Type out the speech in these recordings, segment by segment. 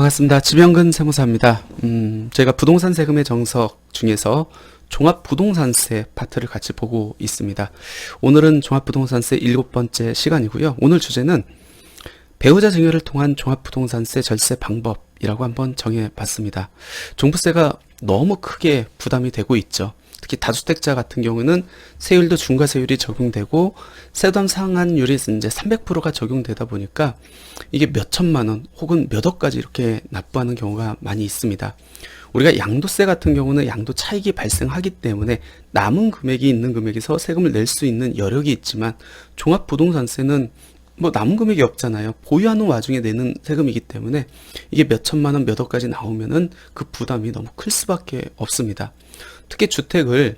반갑습니다. 지병근 세무사입니다. 음, 제가 부동산 세금의 정석 중에서 종합 부동산세 파트를 같이 보고 있습니다. 오늘은 종합 부동산세 일곱 번째 시간이고요. 오늘 주제는 배우자 증여를 통한 종합 부동산세 절세 방법이라고 한번 정해 봤습니다. 종부세가 너무 크게 부담이 되고 있죠. 특히 다주택자 같은 경우는 세율도 중과세율이 적용되고 세담 상한율이 이제 300%가 적용되다 보니까 이게 몇 천만 원 혹은 몇 억까지 이렇게 납부하는 경우가 많이 있습니다. 우리가 양도세 같은 경우는 양도 차익이 발생하기 때문에 남은 금액이 있는 금액에서 세금을 낼 수 있는 여력이 있지만 종합부동산세는 뭐 남은 금액이 없잖아요. 보유하는 와중에 내는 세금이기 때문에 이게 몇 천만 원, 몇 억까지 나오면은 그 부담이 너무 클 수밖에 없습니다. 특히 주택을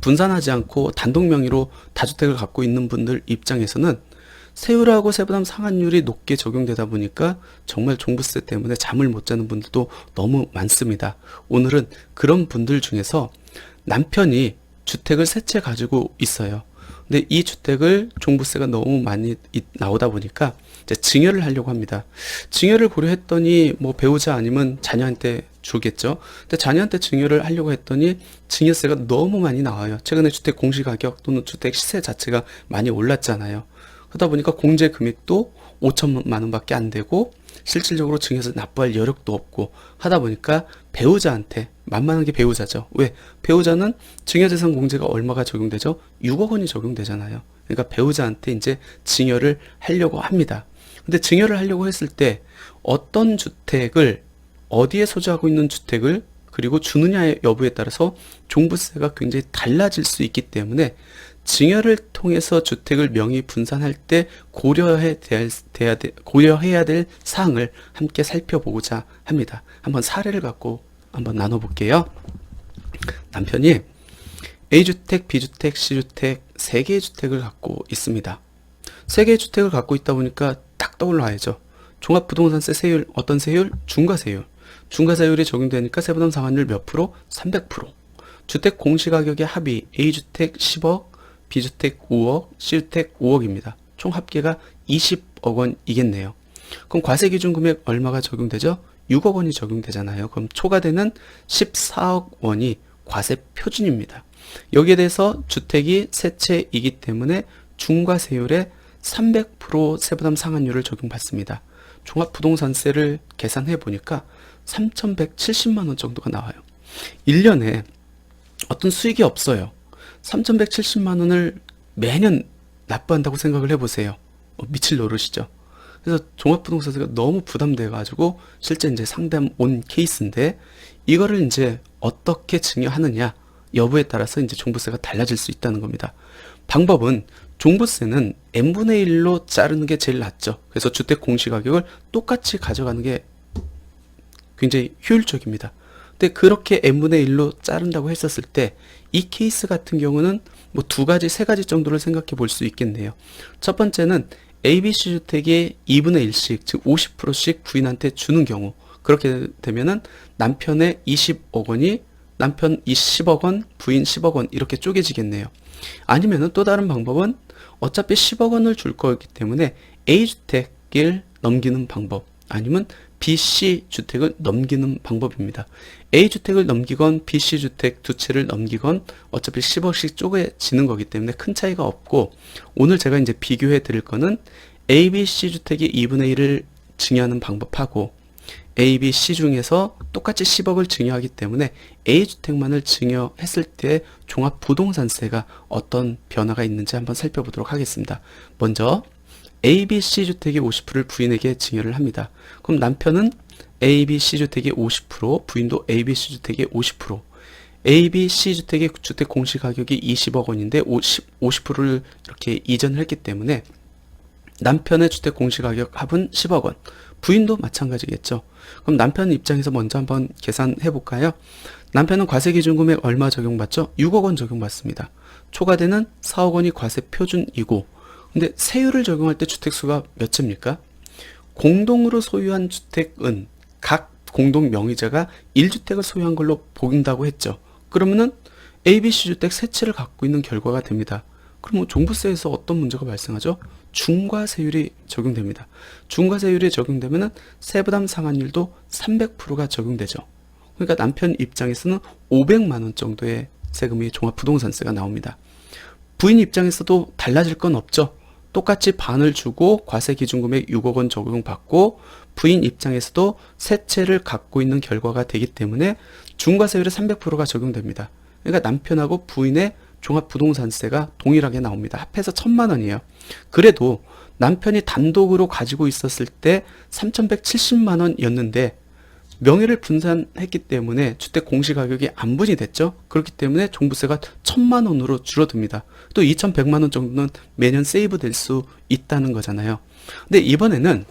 분산하지 않고 단독 명의로 다주택을 갖고 있는 분들 입장에서는 세율하고 세부담 상한율이 높게 적용되다 보니까 정말 종부세 때문에 잠을 못 자는 분들도 너무 많습니다. 오늘은 그런 분들 중에서 남편이 주택을 세 채 가지고 있어요. 근데 이 주택을 종부세가 너무 많이 이- 나오다 보니까 이제 증여를 하려고 합니다. 증여를 고려했더니 뭐 배우자 아니면 자녀한테 주겠죠. 근데 자녀한테 증여를 하려고 했더니 증여세가 너무 많이 나와요. 최근에 주택 공시 가격 또는 주택 시세 자체가 많이 올랐잖아요. 그러다 보니까 공제 금액도 5천만 원밖에 안 되고 실질적으로 증여세 납부할 여력도 없고 하다 보니까 배우자한테 만만한 게 배우자죠. 왜? 배우자는 증여재산 공제가 얼마가 적용되죠? 6억 원이 적용되잖아요. 그러니까 배우자한테 이제 증여를 하려고 합니다. 근데 증여를 하려고 했을 때 어떤 주택을 어디에 소유하고 있는 주택을 그리고 주느냐의 여부에 따라서 종부세가 굉장히 달라질 수 있기 때문에 증여를 통해서 주택을 명의 분산할 때 고려해 될, 돼야 돼- 고려해야 될 사항을 함께 살펴보고자 합니다. 한번 사례를 갖고 한번 나눠볼게요. 남편이 A주택, B주택, C주택 세 개의 주택을 갖고 있습니다. 세 개의 주택을 갖고 있다 보니까 딱 떠올라야죠. 종합부동산세 세율 어떤 세율? 중과세율. 중과세율이 적용되니까 세부담 상환율 몇 프로? 300%. 주택 공시가격의 합이 A주택 10억, B주택 5억, C주택 5억입니다. 총 합계가 20억 원이겠네요. 그럼 과세 기준 금액 얼마가 적용되죠? 6억 원이 적용되잖아요. 그럼 초과되는 14억 원이 과세 표준입니다. 여기에 대해서 주택이 세 채이기 때문에 중과세율의 300% 세부담 상한율을 적용받습니다. 종합부동산세를 계산해 보니까 3,170만 원 정도가 나와요. 1년에 어떤 수익이 없어요. 3,170만 원을 매년 납부한다고 생각을 해보세요. 어, 미칠 노릇이죠. 그래서 종합부동산세가 너무 부담돼가지고 실제 이제 상담 온 케이스인데 이거를 이제 어떻게 증여하느냐 여부에 따라서 이제 종부세가 달라질 수 있다는 겁니다. 방법은 종부세는 n분의 1로 자르는 게 제일 낫죠. 그래서 주택 공시가격을 똑같이 가져가는 게 굉장히 효율적입니다. 근데 그렇게 n분의 1로 자른다고 했었을 때 이 케이스 같은 경우는 뭐 두 가지, 세 가지 정도를 생각해 볼 수 있겠네요. 첫 번째는 ABC 주택의 2분의 1씩, 즉 50%씩 부인한테 주는 경우. 그렇게 되면은 남편의 20억 원이 남편 20억 원, 부인 10억 원 이렇게 쪼개지겠네요. 아니면은 또 다른 방법은 어차피 10억 원을 줄 거기 때문에 A 주택을 넘기는 방법 아니면 B, C 주택을 넘기는 방법입니다. A 주택을 넘기건 B, C 주택 두 채를 넘기건 어차피 10억씩 쪼개지는 거기 때문에 큰 차이가 없고 오늘 제가 이제 비교해 드릴 거는 A, B, C 주택의 2분의 1을 증여하는 방법하고 A, B, C 중에서 똑같이 10억을 증여하기 때문에 A 주택만을 증여했을 때 종합 부동산세가 어떤 변화가 있는지 한번 살펴보도록 하겠습니다. 먼저 A, B, C 주택의 50%를 부인에게 증여를 합니다. 그럼 남편은 A, B, C 주택의 50%, 부인도 A, B, C 주택의 50%. A, B, C 주택의 주택 공시 가격이 20억 원인데 50, 50%를 이렇게 이전을 했기 때문에 남편의 주택 공시 가격 합은 10억 원. 부인도 마찬가지겠죠. 그럼 남편 입장에서 먼저 한번 계산해 볼까요? 남편은 과세 기준 금액 얼마 적용받죠? 6억 원 적용받습니다. 초과되는 4억 원이 과세 표준이고, 근데 세율을 적용할 때 주택수가 몇 채입니까? 공동으로 소유한 주택은 각 공동 명의자가 1주택을 소유한 걸로 보인다고 했죠. 그러면은 A, B, C 주택 세 채를 갖고 있는 결과가 됩니다. 그럼 뭐 종부세에서 어떤 문제가 발생하죠? 중과세율이 적용됩니다. 중과세율이 적용되면은 세부담 상환율도 300%가 적용되죠. 그러니까 남편 입장에서는 500만 원 정도의 세금이 종합부동산세가 나옵니다. 부인 입장에서도 달라질 건 없죠. 똑같이 반을 주고 과세 기준금액 6억 원 적용받고 부인 입장에서도 세 채를 갖고 있는 결과가 되기 때문에 중과세율의 300%가 적용됩니다. 그러니까 남편하고 부인의 종합부동산세가 동일하게 나옵니다. 합해서 천만 원이에요. 그래도 남편이 단독으로 가지고 있었을 때 3,170만 원이었는데 명의를 분산했기 때문에 주택 공시가격이 안분이 됐죠. 그렇기 때문에 종부세가 천만 원으로 줄어듭니다. 또 2,100만 원 정도는 매년 세이브 될 수 있다는 거잖아요. 근데 이번에는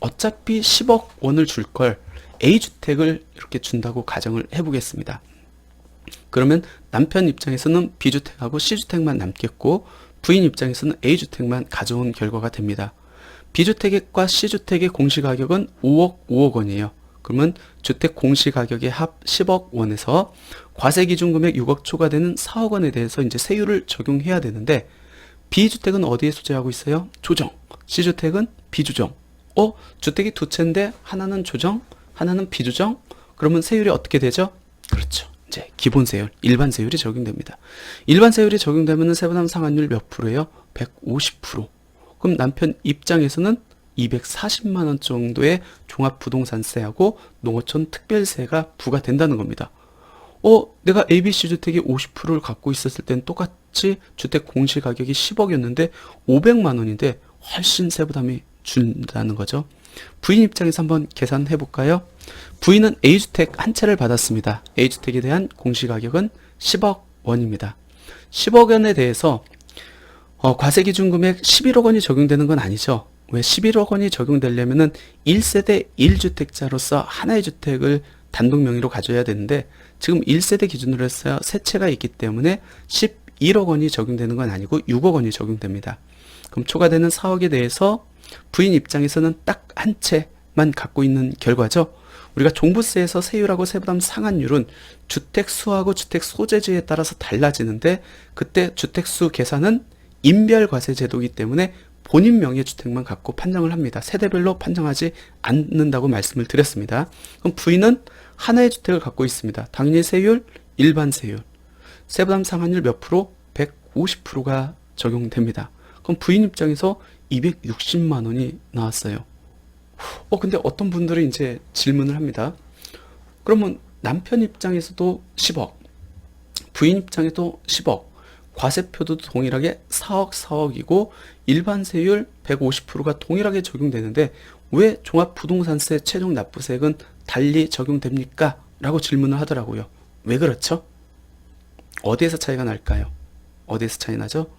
어차피 10억 원을 줄 걸 A주택을 이렇게 준다고 가정을 해보겠습니다. 그러면 남편 입장에서는 B주택하고 C주택만 남겠고 부인 입장에서는 A주택만 가져온 결과가 됩니다. B주택과 C주택의 공시가격은 5억 5억 원이에요. 그러면 주택 공시 가격의 합 10억 원에서 과세 기준 금액 6억 초과되는 4억 원에 대해서 이제 세율을 적용해야 되는데 B주택은 어디에 소재하고 있어요? 조정. C주택은 비조정. 어? 주택이 두 채인데 하나는 조정, 하나는 비조정? 그러면 세율이 어떻게 되죠? 그렇죠. 이제 기본 세율, 일반 세율이 적용됩니다. 일반 세율이 적용되면 세부담 상환율 몇 프로예요? 150%. 그럼 남편 입장에서는 240만 원 정도의 종합부동산세하고 농어촌 특별세가 부과된다는 겁니다. 어, 내가 ABC 주택이 50%를 갖고 있었을 땐 똑같이 주택 공시 가격이 10억이었는데 500만 원인데 훨씬 세부담이 준다는 거죠. 부인 입장에서 한번 계산해 볼까요? 부인은 A주택 한 채를 받았습니다. A주택에 대한 공시가격은 10억 원입니다. 10억 원에 대해서 어, 과세 기준 금액 11억 원이 적용되는 건 아니죠. 왜 11억 원이 적용되려면은 1세대 1주택자로서 하나의 주택을 단독 명의로 가져야 되는데 지금 1세대 기준으로 해서 세 채가 있기 때문에 11억 원이 적용되는 건 아니고 6억 원이 적용됩니다. 그럼 초과되는 4억에 대해서 부인 입장에서는 딱 한 채만 갖고 있는 결과죠. 우리가 종부세에서 세율하고 세부담 상한율은 주택 수하고 주택 소재지에 따라서 달라지는데 그때 주택 수 계산은 인별 과세 제도이기 때문에 본인 명의 주택만 갖고 판정을 합니다. 세대별로 판정하지 않는다고 말씀을 드렸습니다. 그럼 부인은 하나의 주택을 갖고 있습니다. 당연히 세율 일반 세율. 세부담 상한율 몇 프로? 150%가 적용됩니다. 그럼 부인 입장에서 260만 원이 나왔어요. 어, 근데 어떤 분들이 이제 질문을 합니다. 그러면 남편 입장에서도 10억, 부인 입장에도 10억, 과세표도 동일하게 4억, 4억이고 일반 세율 150%가 동일하게 적용되는데 왜 종합부동산세 최종 납부세액은 달리 적용됩니까? 라고 질문을 하더라고요. 왜 그렇죠? 어디에서 차이가 날까요? 어디에서 차이 나죠?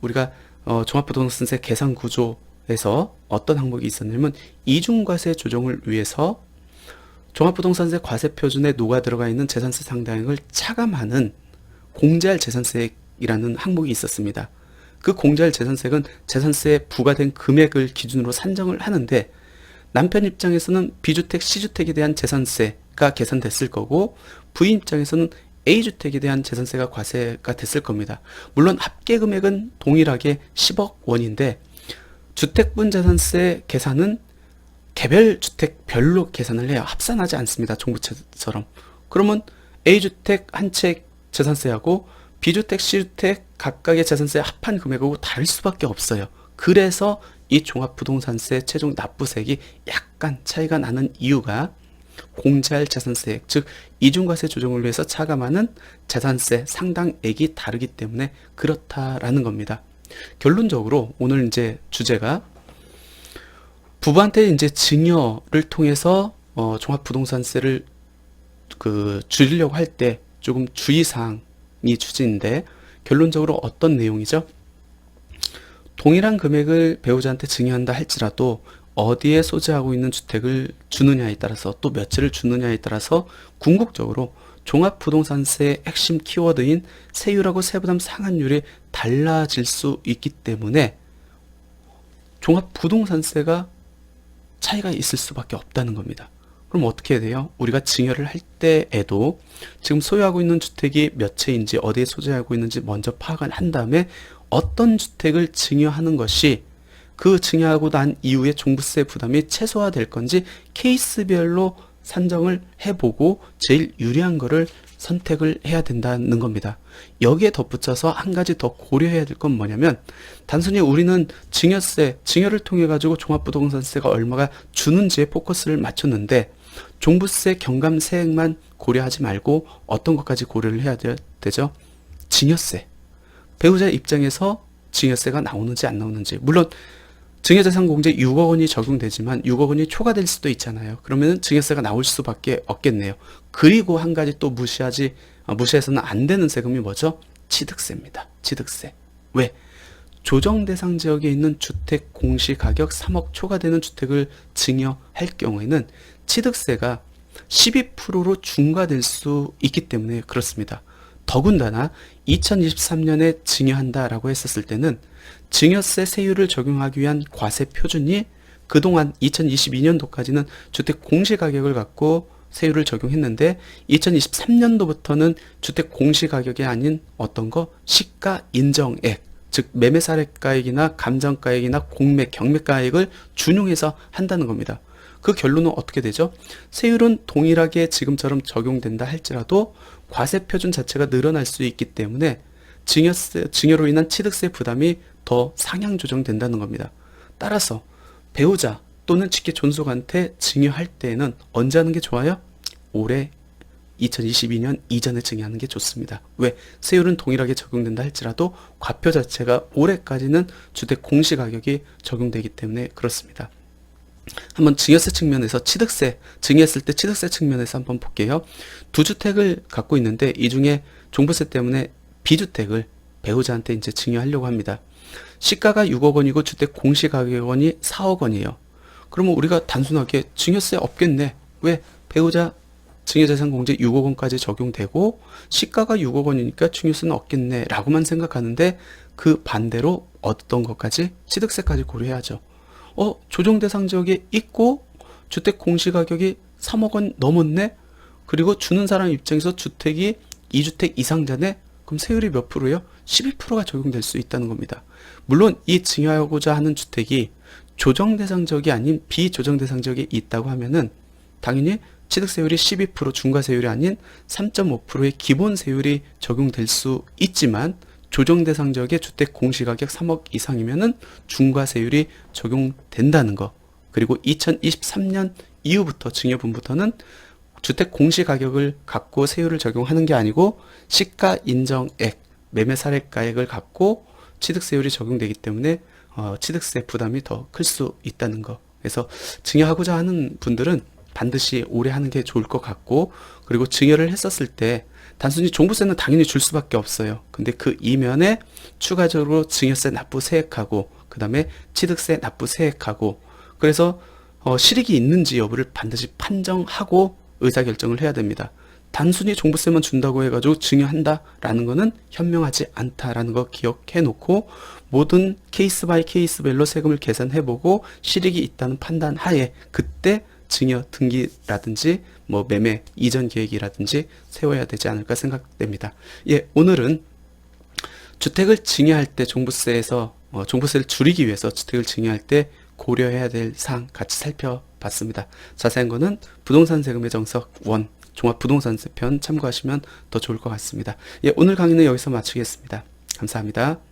우리가 어, 종합부동산세 계산 구조에서 어떤 항목이 있었냐면 이중과세 조정을 위해서 종합부동산세 과세 표준에 녹아 들어가 있는 재산세 상당액을 차감하는 공제할 재산세이라는 항목이 있었습니다. 그 공제할 재산세는 재산세에 부과된 금액을 기준으로 산정을 하는데 남편 입장에서는 B주택, C주택에 대한 재산세가 계산됐을 거고 부인 입장에서는 A주택에 대한 재산세가 과세가 됐을 겁니다. 물론 합계 금액은 동일하게 10억 원인데 주택분 재산세 계산은 개별 주택별로 계산을 해요. 합산하지 않습니다. 종부채처럼. 그러면 A주택 한 채 재산세하고 B주택, C주택 각각의 재산세 합한 금액하고 다를 수밖에 없어요. 그래서 이 종합부동산세 최종 납부세액이 약간 차이가 나는 이유가 공제할 재산세액, 즉 이중과세 조정을 위해서 차감하는 재산세 상당액이 다르기 때문에 그렇다라는 겁니다. 결론적으로 오늘 이제 주제가 부부한테 이제 증여를 통해서 어, 종합부동산세를 그 줄이려고 할 때 조금 주의사항이 주제인데 결론적으로 어떤 내용이죠? 동일한 금액을 배우자한테 증여한다 할지라도 어디에 소재하고 있는 주택을 주느냐에 따라서 또 며칠을 주느냐에 따라서 궁극적으로 종합부동산세의 핵심 키워드인 세율하고 세부담 상한율이 달라질 수 있기 때문에 종합부동산세가 차이가 있을 수밖에 없다는 겁니다. 그럼 어떻게 해야 돼요? 우리가 증여를 할 때에도 지금 소유하고 있는 주택이 몇 채인지 어디에 소재하고 있는지 먼저 파악을 한 다음에 어떤 주택을 증여하는 것이 그 증여하고 난 이후에 종부세 부담이 최소화될 건지 케이스별로 산정을 해보고 제일 유리한 거를 선택을 해야 된다는 겁니다. 여기에 덧붙여서 한 가지 더 고려해야 될 건 뭐냐면 단순히 우리는 증여세, 증여를 통해 가지고 종합부동산세가 얼마가 주는지에 포커스를 맞췄는데 종부세 경감 세액만 고려하지 말고 어떤 것까지 고려를 해야 되, 되죠? 증여세. 배우자 입장에서 증여세가 나오는지 안 나오는지. 물론 증여재산 공제 6억 원이 적용되지만 6억 원이 초과될 수도 있잖아요. 그러면 증여세가 나올 수밖에 없겠네요. 그리고 한 가지 또 무시하지 아, 무시해서는 안 되는 세금이 뭐죠? 취득세입니다. 취득세. 왜? 조정 대상 지역에 있는 주택 공시 가격 3억 초과되는 주택을 증여할 경우에는 취득세가 12%로 중과될 수 있기 때문에 그렇습니다. 더군다나 2023년에 증여한다라고 했었을 때는 증여세 세율을 적용하기 위한 과세 표준이 그동안 2022년도까지는 주택 공시 가격을 갖고 세율을 적용했는데 2023년도부터는 주택 공시 가격이 아닌 어떤 거 시가 인정액 즉 매매 사례가액이나 감정가액이나 공매 경매가액을 준용해서 한다는 겁니다. 그 결론은 어떻게 되죠? 세율은 동일하게 지금처럼 적용된다 할지라도 과세 표준 자체가 늘어날 수 있기 때문에 증여세, 증여로 인한 취득세 부담이 더 상향 조정된다는 겁니다. 따라서 배우자 또는 직계 존속한테 증여할 때에는 언제 하는 게 좋아요? 올해 2022년 이전에 증여하는 게 좋습니다. 왜? 세율은 동일하게 적용된다 할지라도 과표 자체가 올해까지는 주택 공시 가격이 적용되기 때문에 그렇습니다. 한번 증여세 측면에서 취득세, 증여했을 때 취득세 측면에서 한번 볼게요. 두 주택을 갖고 있는데 이 중에 종부세 때문에 B주택을 배우자한테 이제 증여하려고 합니다. 시가가 6억 원이고 주택 공시 가격원이 4억 원이에요. 그러면 우리가 단순하게 증여세 없겠네. 왜? 배우자 증여재산 공제 6억 원까지 적용되고 시가가 6억 원이니까 증여세는 없겠네 라고만 생각하는데 그 반대로 어떤 것까지 취득세까지 고려해야죠. 어, 조정 대상 지역에 있고 주택 공시 가격이 3억 원 넘었네. 그리고 주는 사람 입장에서 주택이 2주택 이상자네. 그럼 세율이 몇 프로예요? 12%가 적용될 수 있다는 겁니다. 물론 이 증여하고자 하는 주택이 조정 대상 지역이 아닌 비조정 대상 지역에 있다고 하면은 당연히 취득세율이 12% 중과세율이 아닌 3.5%의 기본 세율이 적용될 수 있지만 조정 대상 지역의 주택 공시가격 3억 이상이면은 중과세율이 적용된다는 거. 그리고 2023년 이후부터 증여분부터는 주택 공시가격을 갖고 세율을 적용하는 게 아니고 시가 인정액, 매매 사례가액을 갖고 취득세율이 적용되기 때문에 어, 취득세 부담이 더 클 수 있다는 거. 그래서 증여하고자 하는 분들은 반드시 오래 하는 게 좋을 것 같고 그리고 증여를 했었을 때 단순히 종부세는 당연히 줄 수밖에 없어요. 근데 그 이면에 추가적으로 증여세 납부 세액하고 그 다음에 취득세 납부 세액하고 그래서 어, 실익이 있는지 여부를 반드시 판정하고 의사결정을 해야 됩니다. 단순히 종부세만 준다고 해가지고 증여한다라는 거는 현명하지 않다라는 거 기억해 놓고 모든 케이스 바이 케이스별로 세금을 계산해 보고 실익이 있다는 판단 하에 그때 증여 등기라든지 뭐 매매 이전 계획이라든지 세워야 되지 않을까 생각됩니다. 예, 오늘은 주택을 증여할 때 종부세에서 어, 종부세를 줄이기 위해서 주택을 증여할 때 고려해야 될 사항 같이 살펴봤습니다. 자세한 거는 부동산 세금의 정석 원 종합 부동산세 편 참고하시면 더 좋을 것 같습니다. 예, 오늘 강의는 여기서 마치겠습니다. 감사합니다.